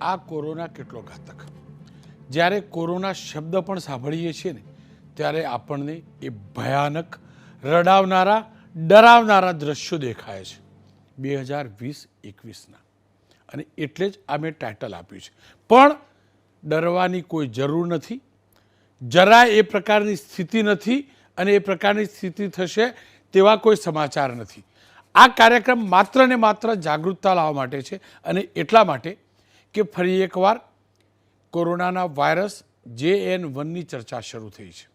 આ કોરોના કેટલો ઘાતક? જ્યારે કોરોના શબ્દ પણ સાંભળીએ છીએ ને, ત્યારે આપણને એ ભયાનક, રડાવનારા, ડરાવનારા દ્રશ્યો દેખાય છે. બે હજાર વીસ એકવીસના. અને એટલે જ આ મેં ટાઇટલ આપ્યું છે. પણ ડરવાની કોઈ જરૂર નથી. જરાય એ પ્રકારની સ્થિતિ નથી અને એ પ્રકારની સ્થિતિ થશે તેવા કોઈ સમાચાર નથી. આ કાર્યક્રમ માત્ર ને માત્ર જાગૃતતા લાવવા માટે છે અને એટલા માટે કે ફરી એકવાર કોરોનાના વાયરસ જે એન વનની ચર્ચા શરૂ થઈ છે.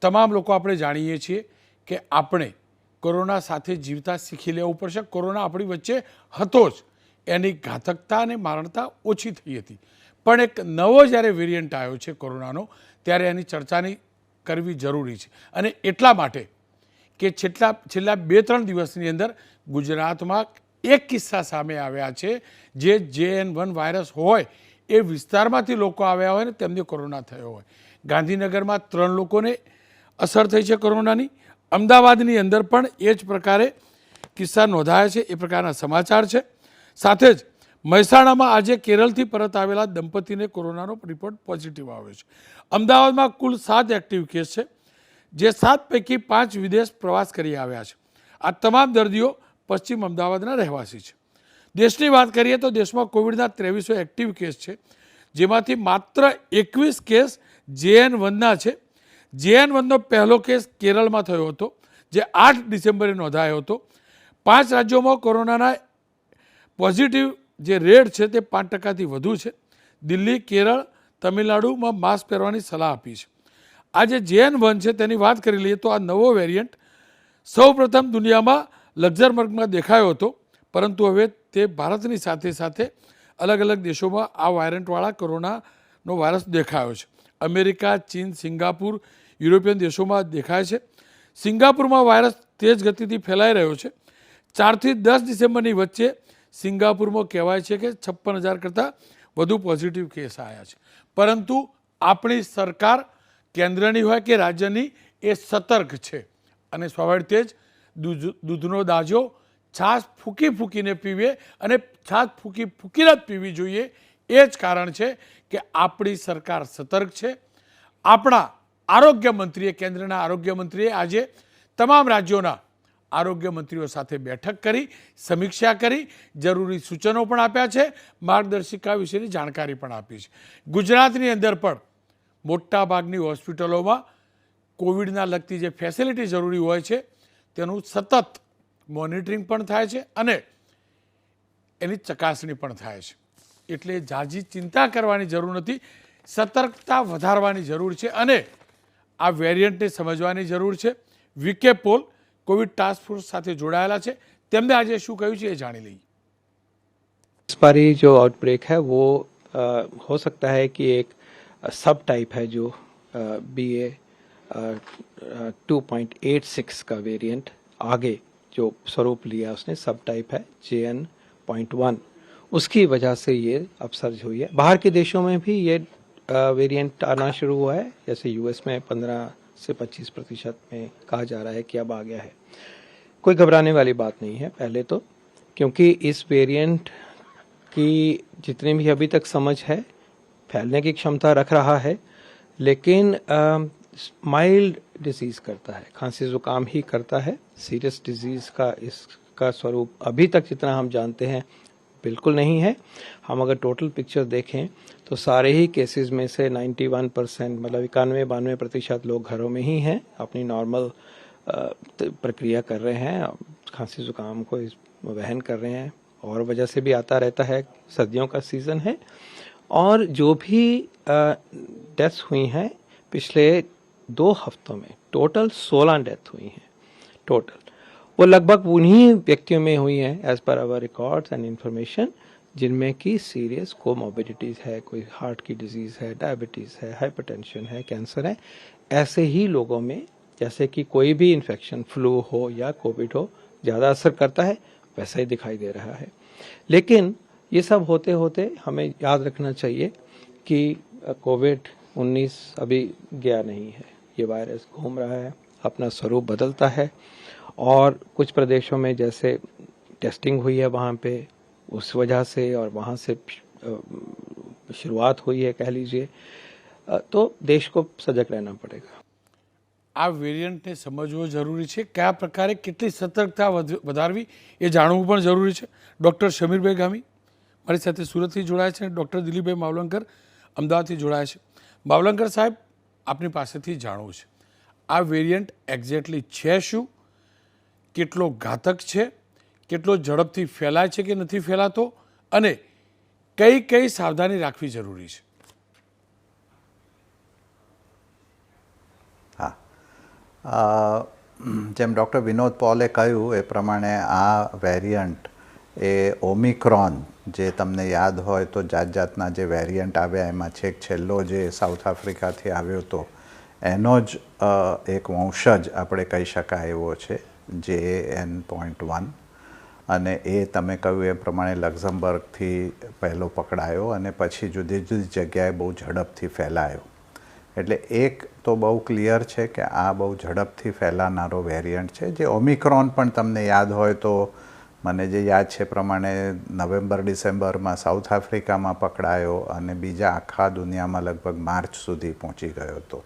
તમામ લોકો આપણે જાણીએ છીએ કે આપણે કોરોના સાથે જીવતા શીખી લેવું પડશે. કોરોના આપણી વચ્ચે હતો જ. એની ઘાતકતા અને મારણતા ઓછી થઈ હતી. પણ એક નવો જ્યારે વેરિયન્ટ આવ્યો છે કોરોનાનો, ત્યારે એની ચર્ચાની કરવી જરૂરી છે. અને એટલા માટે કે છેલ્લા છેલ્લા બે ત્રણ દિવસની અંદર ગુજરાતમાં એક કિસ્સા સામે આવ્યા છે, જે જે એન વન વાયરસ હોય એ વિસ્તારમાંથી લોકો આવ્યા હોય ને તેમને કોરોના થયો હોય. ગાંધીનગરમાં ત્રણ લોકોને અસર થઈ છે કોરોનાની. અમદાવાદની અંદર પણ એ જ પ્રકારે કિસ્સા નોંધાયા છે, એ પ્રકારના સમાચાર છે. સાથે જ મહેસાણામાં આજે કેરળથી પરત આવેલા દંપતીને કોરોનાનો રિપોર્ટ પોઝિટિવ આવ્યો છે. અમદાવાદમાં કુલ સાત એક્ટિવ કેસ છે, જે સાત પૈકી પાંચ વિદેશ પ્રવાસ કરી આવ્યા છે. આ તમામ દર્દીઓ પશ્ચિમ અમદાવાદના રહેવાસી છે. દેશની વાત કરીએ તો દેશમાં કોવિડના ત્રેવીસો એક્ટિવ કેસ છે, જેમાંથી માત્ર એકવીસ કેસ જેએન વનના છે. જેએન વનનો પહેલો કેસ કેરળમાં થયો હતો, જે આઠ ડિસેમ્બરે નોંધાયો હતો. પાંચ રાજ્યોમાં કોરોનાના પોઝિટિવ જે રેટ છે તે પાંચ ટકાથી વધુ છે. દિલ્હી, કેરળ, તમિલનાડુમાં માસ્ક પહેરવાની સલાહ આપી છે. આ જે જેએન વન છે તેની વાત કરી લઈએ તો આ નવો વેરિયન્ટ સૌ પ્રથમ દુનિયામાં લક્ઝરબર્ગમાં દેખાયો હતો, પરંતુ હવે તે ભારતની સાથે સાથે અલગ અલગ દેશોમાં આ વાયરન્ટવાળા કોરોનાનો વાયરસ દેખાયો છે. અમેરિકા, ચીન, સિંગાપુર, યુરોપિયન દેશોમાં દેખાય છે. સિંગાપુરમાં વાયરસ તેજ ગતિથી ફેલાઈ રહ્યો છે. ચારથી દસ ડિસેમ્બરની વચ્ચે સિંગાપુરમાં કહેવાય છે કે છપ્પન હજાર કરતાં વધુ પોઝિટિવ કેસ આવ્યા છે. પરંતુ આપણી સરકાર કેન્દ્રની હોય કે રાજ્યની એ સતર્ક છે. અને સ્વાભાવિક જ દૂધ, દૂધનો દાજો છાશ ફૂંકી ફૂંકીને પીવે અને છાશ ફૂંકી ફૂંકીને જ પીવી જોઈએ. એ જ કારણ છે કે આપણી સરકાર સતર્ક છે. આપણા આરોગ્ય મંત્રીએ, કેન્દ્રના આરોગ્ય મંત્રીએ આજે તમામ રાજ્યોના આરોગ્ય મંત્રીઓ સાથે બેઠક કરી, સમીક્ષા કરી, જરૂરી સૂચનો પણ આપ્યા છે, માર્ગદર્શિકા વિશેની જાણકારી પણ આપી છે. ગુજરાતની અંદર પણ મોટાભાગની હોસ્પિટલોમાં કોવિડના લગતી જે ફેસિલિટી જરૂરી હોય છે તેનું સતત મોનિટરિંગ પણ થાય છે અને એની ચકાસણી પણ થાય છે એટલે ઝાઝી ચિંતા કરવાની જરૂર નથી સતર્કતા વધારવાની જરૂર છે અને આ વેરિયન્ટને સમજવાની જરૂર છે V K Paul Covid task force સાથે જોડાયેલા છે તેમને આજે શું કહ્યું છે એ જાણી લઈએ इस बारी जो आउटब्रेक है वो अ, हो सकता है कि एक सब टाइप है जो B A to point eight six का वेरिएंट आगे जो स्वरूप लिया उसने सब टाइप है जे एन पॉइंट वन उसकी वजह से ये अपसर्ज हुई है। बाहर के देशों में भी ये वेरिएंट आना शुरू हुआ है। जैसे यूएस में पंद्रह से पच्चीस प्रतिशत में कहा जा रहा है कि अब आ गया है। कोई घबराने वाली बात नहीं है पहले तो क्योंकि इस वेरिएंट की जितनी भी अभी तक समझ है, फैलने की क्षमता रख रहा है। लेकिन माइल्ड डिज़ीज़ करता है, खांसी जुकाम ही करता है सीरियस डिज़ीज़ का इसका स्वरूप अभी तक जितना हम जानते हैं, बिल्कुल नहीं है। हम अगर टोटल पिक्चर देखें तो सारे ही केसेस में से 91 परसेंट मतलब इक्यानवे बानवे प्रतिशत लोग घरों में ही हैं, अपनी नॉर्मल प्रक्रिया कर रहे हैं, खांसी जुकाम को वहन कर रहे हैं, और वजह से भी आता रहता है, सर्दियों का सीज़न है। और जो भी डेथ्स हुई हैं, पिछले दो हफ्तों में टोटल 16 डेथ हुई हैं, टोटल। वो लगभग उन्हीं व्यक्तियों में हुई हैं as per hour records and information जिनमें की सीरियस कोमोबिडिटीज़ है, कोई हार्ट की डिज़ीज़ है डायबिटीज़ है हाइपरटेंशन है कैंसर है, ऐसे ही लोगों में, जैसे कि कोई भी इन्फेक्शन फ्लू हो या कोविड हो, ज़्यादा असर करता है, वैसा ही दिखाई दे रहा है। लेकिन ये सब होते होते हमें याद रखना चाहिए कि कोविड 19 अभी गया नहीं है। ये वायरस घूम रहा है अपना स्वरूप बदलता है और कुछ प्रदेशों में जैसे टेस्टिंग हुई है वहाँ पे उस वजह से और वहाँ से शुरुआत हुई है कह लीजिए अ, तो देश को सजग रहना पड़ेगा આ વેરિયન્ટને સમજવો જરૂરી છે કયા પ્રકારે કેટલી સતર્કતા વધ- વધારવી એ જાણવું પણ જરૂરી છે ડૉક્ટર શમીરભાઈ ગામી મારી સાથે સુરતથી જોડાયા છે અને ડૉક્ટર દિલીપભાઈ માવલંકર અમદાવાદથી જોડાયા છે માવલંકર સાહેબ આપની પાસેથી જાણવું છે. આ વેરિયન્ટ એક્ઝેક્ટલી છે શું? કેટલો ઘાતક છે? કેટલો ઝડપથી ફેલાય છે કે નથી ફેલાતો? અને કઈ કઈ સાવધાની રાખવી જરૂરી છે? હા. જેમ ડૉક્ટર વિનોદ પોલે કહ્યું એ પ્રમાણે આ વેરિયન્ટ એ ઓમિક્રોન જે તમને યાદ હોય તો જાત જાતના જે વેરિયન્ટ આવ્યા, એમાં છેક છેલ્લો જે સાઉથ આફ્રિકાથી આવ્યો હતો એનો જ એક વંશજ આપણે કહી શકાય એવો છે જે એન પોઈન્ટ વન અને એ તમે કહ્યું એ પ્રમાણે લક્ઝમબર્ગથી પહેલો પકડાયો અને પછી જુદી જુદી જગ્યાએ બહુ ઝડપથી ફેલાયો. એટલે એક તો બહુ ક્લિયર છે કે આ બહુ ઝડપથી ફેલાનારો વેરિયન્ટ છે, જે ઓમિક્રોન પણ તમને યાદ હોય તો મને જે યાદ છે પ્રમાણે નવેમ્બર, ડિસેમ્બરમાં સાઉથ આફ્રિકામાં પકડાયો અને બીજા આખા દુનિયામાં લગભગ માર્ચ સુધી પહોંચી ગયો હતો.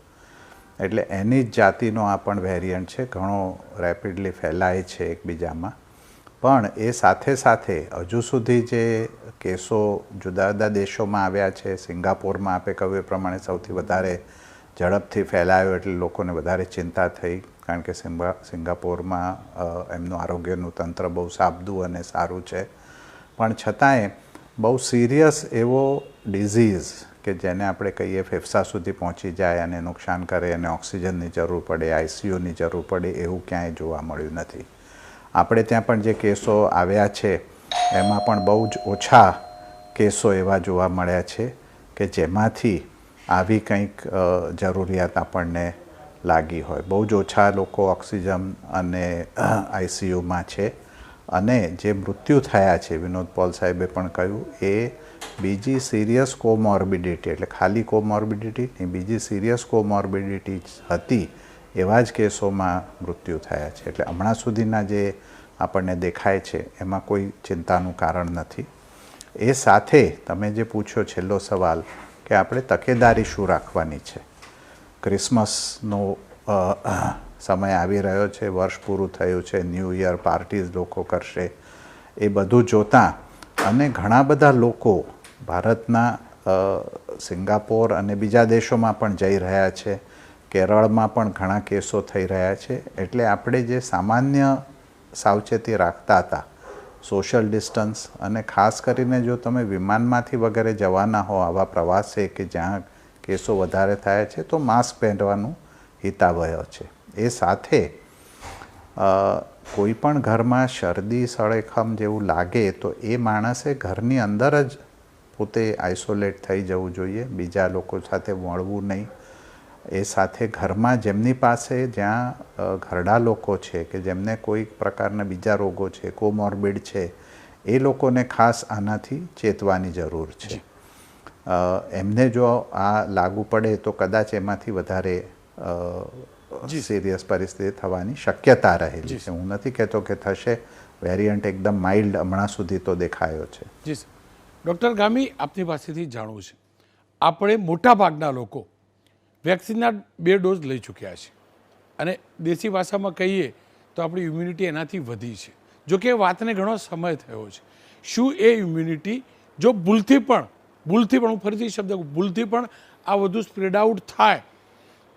એટલે એની જ જાતિનો આ પણ વેરિયન્ટ છે, ઘણો રેપિડલી ફેલાય છે એકબીજામાં. પણ એ સાથે સાથે હજુ સુધી જે કેસો જુદા જુદા દેશોમાં આવ્યા છે, સિંગાપોરમાં આપે કહ્યું એ પ્રમાણે સૌથી વધારે ઝડપથી ફેલાયો એટલે લોકોને વધારે ચિંતા થઈ. કારણ કે સિંગા સિંગાપોરમાં એમનું આરોગ્યનું તંત્ર બહુ સાબદું અને સારું છે. પણ છતાંય બહુ સિરિયસ એવો ડિઝીઝ કે જેને આપણે કહીએ ફેફસા સુધી પહોંચી જાય અને નુકસાન કરે અને ઓક્સિજનની જરૂર પડે આઈસીયુની જરૂર પડે એવું ક્યાંય જોવા મળ્યું નથી. આપણે ત્યાં પણ જે કેસો આવ્યા છે, એમાં પણ બહુ જ ઓછા કેસો એવા જોવા મળ્યા છે કે જેમાંથી આવી કંઈક જરૂરિયાત આપણને લાગી હોય. બહુ જ ઓછા લોકો ઓક્સિજન અને આઈસીયુમાં છે. અને જે મૃત્યુ થયા છે, વિનોદ પોલ સાહેબે પણ કહ્યું, એ બીજી સિરિયસ કોમોર્બિડિટી, એટલે ખાલી કોમોર્બિડિટી નહીં, બીજી સિરિયસ કોમોર્બિડિટી હતી એવા જ કેસોમાં મૃત્યુ થયા છે. એટલે હમણાં સુધીના જે આપણને દેખાય છે, એમાં કોઈ ચિંતાનું કારણ નથી. એ સાથે તમે જે પૂછ્યો છેલ્લો સવાલ કે આપણે તકેદારી શું રાખવાની છે? ક્રિસમસનો સમય આવી રહ્યો છે, વર્ષ પૂરું થયું છે ન્યૂ યર પાર્ટીઝ લોકો કરશે, એ બધું જોતાં અને ઘણા બધા લોકો ભારતના સિંગાપોર અને બીજા દેશોમાં પણ જઈ રહ્યા છે, કેરળમાં પણ ઘણા કેસો થઈ રહ્યા છે, એટલે આપણે જે સામાન્ય સાવચેતી રાખતા હતા સોશિયલ ડિસ્ટન્સ અને ખાસ કરીને જો તમે વિમાનમાંથી વગેરે જવાના હો આવા પ્રવાસે કે જ્યાં કેસો વધારે થાય છે, તો માસ્ક પહેરવાનું હિતાવહ છે. એ સાથે કોઈ પણ ઘરમાં શરદી, સળેખમ જેવું લાગે, તો એ માણસે ઘરની અંદર જ પોતે આઇસોલેટ થઈ જવું જોઈએ. બીજા લોકો સાથે મળવું નહીં. એ સાથે ઘરમાં જેમની પાસે જ્યાં ઘરડા લોકો છે કે જેમને કોઈ પ્રકારના બીજા રોગો છે, કોમોર્બિડ છે, એ લોકોને ખાસ આનાથી ચેતવાની જરૂર છે. એમને જો આ લાગુ પડે તો કદાચ એમાંથી વધારે સિરિયસ પરિસ્થિતિ થવાની શક્યતા રહેલી છે. હું નથી કહેતો કે થશે. વેરિયન્ટ એકદમ માઇલ્ડ હમણાં સુધી તો દેખાયો છે. જી સર. ડૉક્ટર ગામી આપની પાસેથી જાણવું છે. આપણે મોટાભાગના લોકો વેક્સિનના બે ડોઝ લઈ ચૂક્યા છે. અને દેશી ભાષામાં કહીએ તો આપણી ઇમ્યુનિટી એનાથી વધી છે. જો કે વાતને ઘણો સમય થયો છે. શું એ ઇમ્યુનિટી જો ભૂલથી પણ ભૂલથી પણ હું ફરીથી શબ્દ ભૂલથી પણ આ વધુ સ્પ્રેડ આઉટ થાય,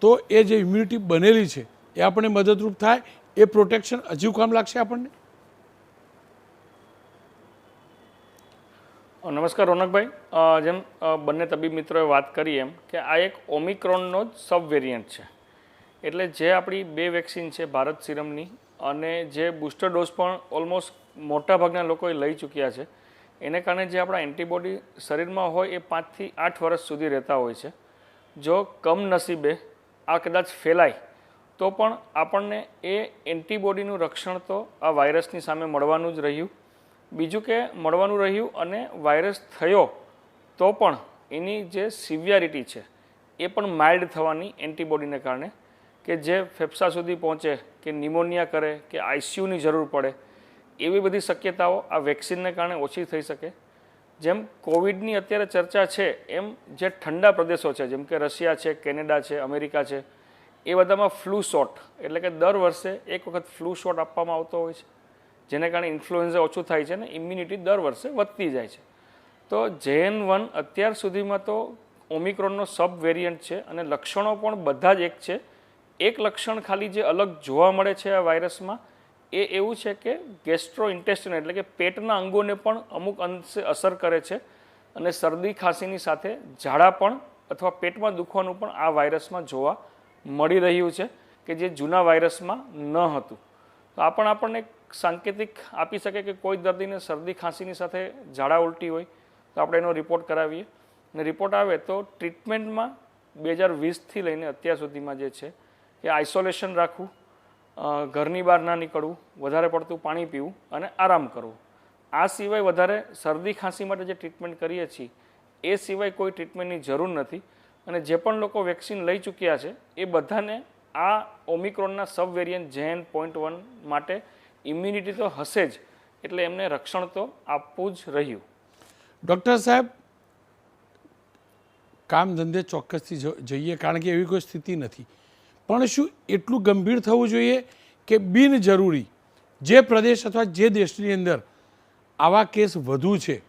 તો એ જે ઇમ્યુનિટી બનેલી છે, એ આપણને મદદરૂપ થાય, એ પ્રોટેક્શન હજુ કામ લાગશે આપણને? નમસ્કાર રોનકભાઈ. જેમ બંને તબીબ મિત્રોએ વાત કરી એમ કે આ એક ઓમિક્રોનનો જ સબ વેરિયન્ટ છે. એટલે જે આપણી બે વેક્સિન છે, ભારત સિરમની અને જે બૂસ્ટર ડોઝ પણ ઓલમોસ્ટ મોટાભાગના લોકોએ લઈ ચૂક્યા છે એને કારણે જે આપણા એન્ટીબોડી શરીરમાં હોય એ પાંચથી આઠ વર્ષ સુધી રહેતા હોય છે. જો કમનસીબે આ કદાચ ફેલાય, તો પણ આપણને એ એન્ટીબોડીનું રક્ષણ તો આ વાયરસની સામે મળવાનું જ રહ્યું. બીજું કે મળવાનું રહ્યું અને વાયરસ થયો તો પણ એની જે સિવિયારિટી છે એ પણ માઇલ્ડ થવાની એન્ટીબોડીને કારણે કે જે ફેફસા સુધી પહોંચે, કે નિમોનિયા કરે, કે આઈસીયુની જરૂર પડે એવી બધી શક્યતાઓ આ વેક્સિનને કારણે ઓછી થઈ શકે. જેમ કોવિડની અત્યારે ચર્ચા છે, એમ જે ઠંડા પ્રદેશો છે, જેમ કે રશિયા છે, કેનેડા છે, અમેરિકા છે, એ બધામાં ફ્લૂ શોટ, એટલે કે દર વર્ષે એક વખત ફ્લૂ શોટ આપવામાં આવતો હોય છે. જેને કારણે ઇન્ફ્લુએન્ઝા ઓછું થાય છે અને ઇમ્યુનિટી દર વર્ષે વધતી જાય છે. તો જેએન વન અત્યાર સુધીમાં તો ઓમિક્રોનનો સબ વેરિયન્ટ છે અને લક્ષણો પણ બધા જ એક છે. એક લક્ષણ ખાલી જે અલગ જોવા મળે છે આ વાયરસમાં એ એવું છે કે ગેસ્ટ્રો ઇન્ટેસ્ટિન એટલે કે પેટના અંગોને પણ અમુક અંશે અસર કરે છે અને શરદી ખાંસીની સાથે ઝાડા પણ અથવા પેટમાં દુખવાનું પણ આ વાયરસમાં જોવા મળી રહ્યું છે કે જે જૂના વાયરસમાં ન હતું. તો આ પણ આપણને સાંકેતિક આપી શકે કે કોઈ દર્દીને શરદી ખાંસીની સાથે ઝાડા ઉલટી હોય તો આપણે એનો રિપોર્ટ કરાવીએ. અને રિપોર્ટ આવે તો ટ્રીટમેન્ટમાં બે હજાર વીસથી લઈને અત્યાર સુધીમાં જે છે એ આઇસોલેશન રાખવું ઘરની બહાર ના નીકળવું, વધારે પડતું પાણી પીવું અને આરામ કરવો. આ સિવાય વધારે શરદી ખાંસી માટે જે ટ્રીટમેન્ટ કરીએ છીએ, એ સિવાય કોઈ ટ્રીટમેન્ટની જરૂર નથી. અને જે પણ લોકો વેક્સિન લઈ ચૂક્યા છે, એ બધાને આ ઓમિક્રોનના subvariant J N point one માટે ઇમ્યુનિટી તો હશે જ, એટલે એમને રક્ષણ તો આપવું જ રહ્યું. ડૉક્ટર સાહેબ, કામ ધંધે ચોક્કસથી જઈએ, કારણ કે એવી કોઈ સ્થિતિ નથી. પણ શું એટલું ગંભીર થવું જોઈએ કે બિનજરૂરી જે પ્રદેશ અથવા જે દેશની અંદર આવા કેસ વધુ છે,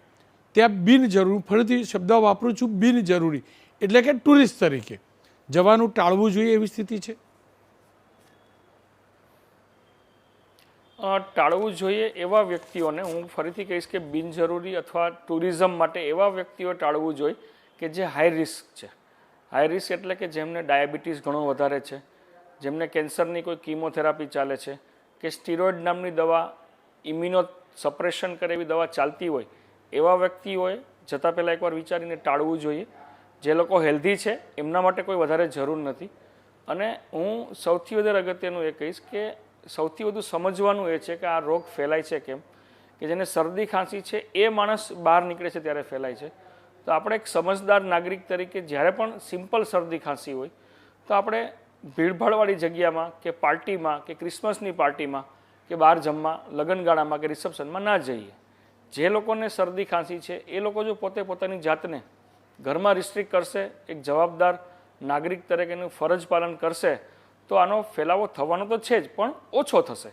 ત્યાં બિનજરૂરી, ફરીથી શબ્દ વાપરું છું, બિનજરૂરી. એટલે કે ટુરિસ્ટ તરીકે. જવાનું ટાળવું જોઈએ એવી સ્થિતિ છે? ટાળવું જોઈએ એવા વ્યક્તિઓને હું ફરીથી કહીશ કે બિનજરૂરી અથવા ટુરિઝમ માટે એવા વ્યક્તિઓ ટાળવું જોઈએ કે જે હાઈ રિસ્ક છે. હાઈ રિસ્ક એટલે કે જેમને ડાયાબિટીસ ઘણો વધારે છે. જેમને કેન્સરની કોઈ કીમોથેરાપી ચાલે છે, કે સ્ટીરોઇડ નામની દવા, ઇમ્યુનો સપ્રેશન કરે એવી દવા ચાલતી હોય, એવા વ્યક્તિઓએ જતાં પહેલાં એકવાર વિચારીને ટાળવું જોઈએ. જે લોકો હેલ્ધી છે, એમના માટે કોઈ વધારે જરૂર નથી. અને હું સૌથી વધારે અગત્યનું એ કહીશ કે સૌથી વધુ સમજવાનું એ છે કે આ રોગ ફેલાય છે કેમ? કે જેને શરદી ખાંસી છે, એ માણસ બહાર નીકળે છે ત્યારે ફેલાય છે. તો આપણે એક સમજદાર નાગરિક તરીકે જ્યારે પણ સિમ્પલ શરદી ખાંસી હોય, તો આપણે ભીડભાડવાળી જગ્યામાં કે પાર્ટીમાં કે ક્રિસમસની પાર્ટીમાં કે બહાર જમવા, લગ્નગાળામાં કે રિસેપ્શનમાં ના જઈએ. જે લોકોને શરદી ખાંસી છે, એ લોકો જો પોતે પોતાની જાતને ઘરમાં રિસ્ટ્રિક્ટ કરશે, એક જવાબદાર નાગરિક તરીકેનું ફરજ પાલન કરશે, તો આનો ફેલાવો થવાનો તો છે જ, પણ ઓછો થશે.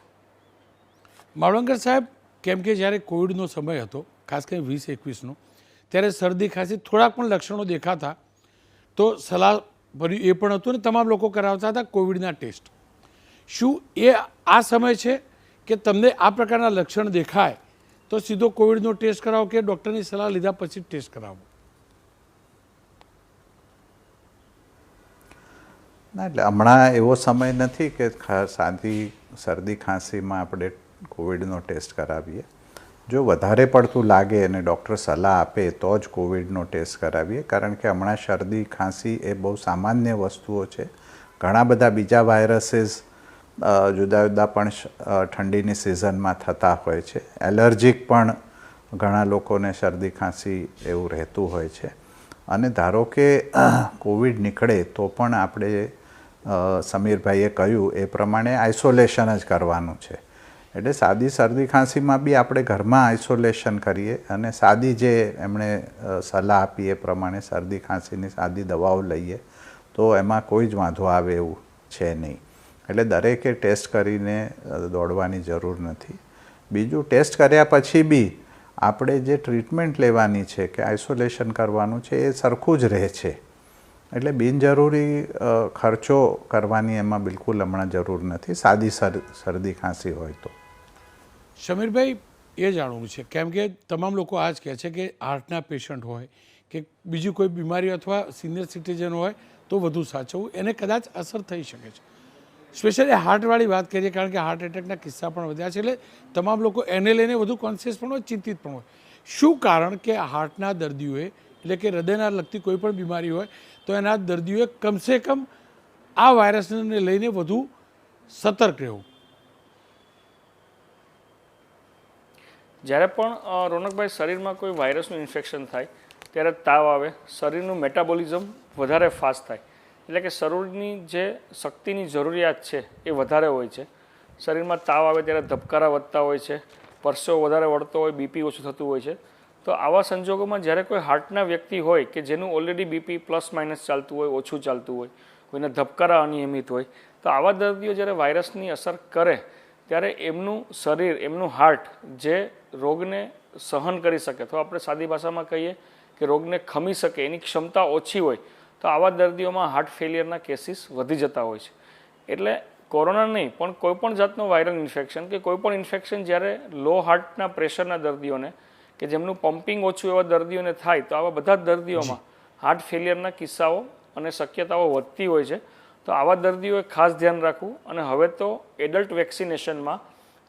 માવળંકર સાહેબ, કેમ કે જ્યારે કોવિડનો સમય હતો, ખાસ કરીને વીસ એકવીસનો, ત્યારે શરદી ખાંસી થોડાક પણ લક્ષણો દેખાતા, તો સલાહ ભર્યું એ પણ હતું ને તમામ લોકો કરાવતા હતા કોવિડના ટેસ્ટ. શું એ આ સમય છે કે તમને આ પ્રકારના લક્ષણ દેખાય તો સીધો કોવિડનો ટેસ્ટ કરાવો કે ડૉક્ટરની સલાહ લીધા પછી ટેસ્ટ કરાવો? ના, એટલે હમણાં એવો સમય નથી કે શાંતિ શરદી ખાંસીમાં આપણે કોવિડનો ટેસ્ટ કરાવીએ. જો વધારે પડતું લાગે અને ડૉક્ટર સલાહ આપે, તો જ કોવિડનો ટેસ્ટ કરાવીએ. કારણ કે હમણાં શરદી, ખાંસી એ બહુ સામાન્ય વસ્તુઓ છે. ઘણા બધા બીજા વાયરસીસ જુદા જુદા પણ ઠંડીની સિઝનમાં થતા હોય છે. એલર્જીક પણ ઘણા લોકોને શરદી, ખાંસી એવું રહેતું હોય છે. અને ધારો કે કોવિડ નીકળે, તો પણ આપણે સમીરભાઈએ કહ્યું, એ પ્રમાણે આઇસોલેશન જ કરવાનું છે. એટલે સાદી શરદી ખાંસીમાં બી આપણે ઘરમાં આઇસોલેશન કરીએ અને સાદી જે એમણે સલાહ આપી એ પ્રમાણે શરદી ખાંસીની સાદી દવાઓ લઈએ, તો એમાં કોઈ જ વાંધો આવે એવું છે નહીં. એટલે દરેકે ટેસ્ટ કરીને દોડવાની જરૂર નથી. બીજું ટેસ્ટ કર્યા પછી બી આપણે જે ટ્રીટમેન્ટ લેવાની છે કે આઇસોલેશન કરવાનું છે એ સરખું જ રહે છે. એટલે બિનજરૂરી ખર્ચો કરવાની એમાં બિલકુલ હમણાં જરૂર નથી. સાદી શરદી ખાંસી હોય તો. સમીરભાઈ, એ જાણવું છે. કેમ કે તમામ લોકો આ જ કહે છે કે હાર્ટના પેશન્ટ હોય કે બીજી કોઈ બીમારી અથવા સિનિયર સિટીઝન હોય તો વધુ સાચવવું. એને કદાચ અસર થઈ શકે છે. સ્પેશિયલી હાર્ટવાળી વાત કરીએ, કારણ કે હાર્ટ એટેકના કિસ્સા પણ વધ્યા છે એટલે તમામ લોકો એને લઈને વધુ કોન્શિયસ પણ હોય, ચિંતિત પણ હોય. શું કારણ કે હાર્ટના દર્દીઓએ, એટલે કે હૃદયના લગતી કોઈ પણ બીમારી હોય, તો એના દર્દીઓએ કમસે કમ આ વાયરસને લઈને વધુ સતર્ક રહેવું. જ્યારે પણ રોનકભાઈ શરીરમાં કોઈ વાયરસનું ઇન્ફેક્શન થાય, ત્યારે તાવ આવે, શરીરનું મેટાબોલિઝમ વધારે ફાસ્ટ થાય. એટલે કે શરીરની જે શક્તિની જરૂરિયાત છે એ વધારે હોય છે. શરીરમાં તાવ આવે ત્યારે ધબકારા વધતા હોય છે, પરસેવો વધારે વળતો હોય, બીપી ઓછું થતું હોય છે. તો આવા સંજોગોમાં જ્યારે કોઈ હાર્ટના વ્યક્તિ હોય કે જેનું ઓલરેડી બીપી પ્લસ માઇનસ ચાલતું હોય, ઓછું ચાલતું હોય, કોઈને ધબકારા અનિયમિત હોય, તો આવા દર્દીઓ જ્યારે વાયરસની અસર કરે, ત્યારે એમનું શરીર, એમનું હાર્ટ જે રોગને સહન કરી શકે. અથવા આપણે સાદી ભાષામાં કહીએ કે રોગને ખમી શકે એની ક્ષમતા ઓછી હોય તો આવા દર્દીઓમાં હાર્ટ ફેલિયરના કેસીસ વધી જતા હોય છે. એટલે કોરોના નહીં પણ કોઈપણ જાતનું વાયરલ ઇન્ફેક્શન કે કોઈપણ ઇન્ફેક્શન જ્યારે લો હાર્ટના પ્રેશરના દર્દીઓને કે જેમનું પમ્પિંગ ઓછું એવા દર્દીઓને થાય તો આવા બધા જ. દર્દીઓમાં હાર્ટ ફેલિયરના કિસ્સાઓ અને શક્યતાઓ વધતી હોય છે. તો આવા દર્દીઓએ ખાસ ધ્યાન રાખવું અને હવે તો એડલ્ટ વેક્સિનેશનમાં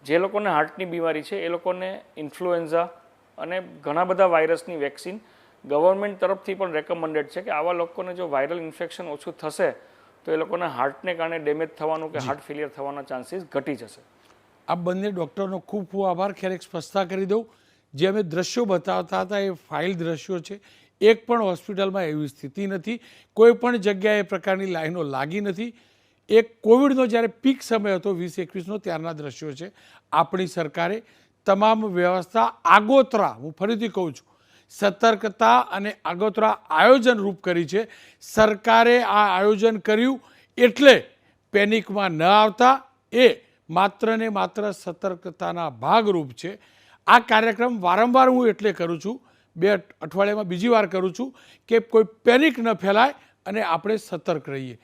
જે લોકોને હાર્ટની બીમારી છે એ લોકોને ઇન્ફ્લુએન્ઝા અને ઘણા બધા વાયરસની વેક્સિન ગવર્મેન્ટ તરફથી પણ રેકમેન્ડેડ છે કે આવા લોકોને જો વાયરલ ઇન્ફેક્શન ઓછું થશે તો એ લોકોને હાર્ટને કારણે ડેમેજ થવાનું કે હાર્ટ ફેલિયર થવાના ચાન્સીસ ઘટી જશે. આ બંને ડૉક્ટરનો ખૂબ ખૂબ આભાર. ક્યારેક સ્પષ્ટતા કરી દઉં. જે અમે દ્રશ્યો બતાવતા હતા એ ફાઇલ દ્રશ્યો છે. એક પણ હોસ્પિટલમાં એવી સ્થિતિ નથી. કોઈ પણ જગ્યાએ એ પ્રકારની લાઈનો લાગી નથી. એક કોવિડનો જ્યારે પીક સમય હતો વીસ એકવીસનો, ત્યારના દ્રશ્યો છે. આપણી સરકારે તમામ વ્યવસ્થા આગોતરા, હું ફરીથી કહું છું, સતર્કતા અને આગોતરા આયોજન રૂપ કરી છે. સરકારે આ આયોજન કર્યું એટલે પેનિકમાં ન આવતા એ માત્ર ને માત્ર સતર્કતાના ભાગરૂપ છે. આ કાર્યક્રમ વારંવાર હું એટલે કરું છું, બે અઠવાડિયામાં બીજી વાર કરું છું કે કોઈ પેનિક ન ફેલાય અને આપણે સતર્ક રહીએ.